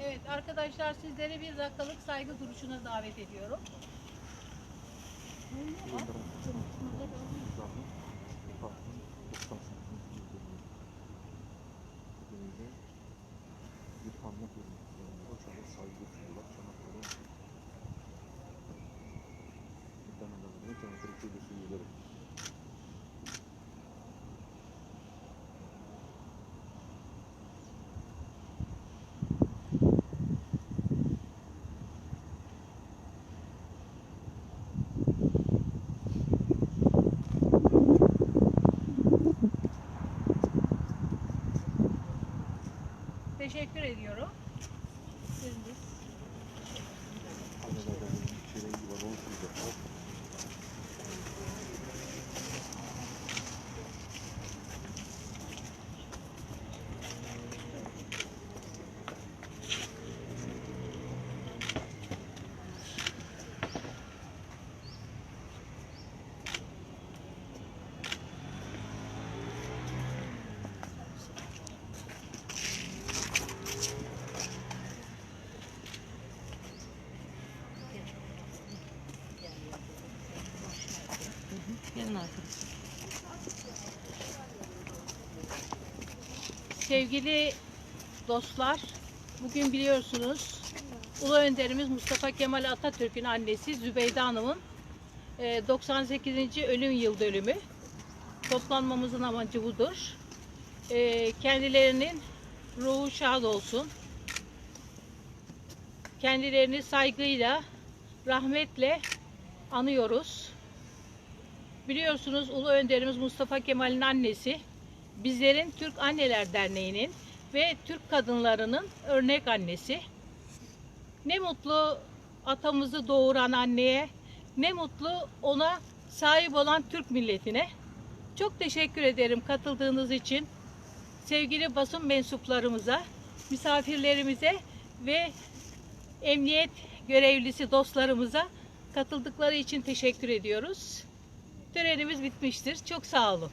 Evet arkadaşlar sizleri bir dakikalık saygı duruşuna davet ediyorum. Yıldıran İmzanın Fatih'in 98. yıldönümü nedeniyle bir anma görüntülerinde Çanakkale saygı sunuyorlar. Çanakkale Anneler Derneği Çanakkale Şubesi üyeleri. Teşekkür ediyorum. Siz- Anneler Derneği'nin içeriği yuvalı olsun. Sevgili dostlar, bugün biliyorsunuz Ulu Önderimiz Mustafa Kemal Atatürk'ün annesi Zübeyde Hanım'ın e, 98. ölüm yıl dönümü. Toplanmamızın amacı budur. E, Kendilerinin ruhu şad olsun. Kendilerini saygıyla, rahmetle anıyoruz. Biliyorsunuz Ulu Önderimiz Mustafa Kemal'in annesi bizlerin Türk Anneler Derneği'nin ve Türk kadınlarının örnek annesi. Ne mutlu atamızı doğuran anneye, ne mutlu ona sahip olan Türk milletine. Çok teşekkür ederim katıldığınız için. Sevgili basın mensuplarımıza, misafirlerimize ve emniyet görevlisi dostlarımıza katıldıkları için teşekkür ediyoruz. Törenimiz bitmiştir. Çok sağ olun.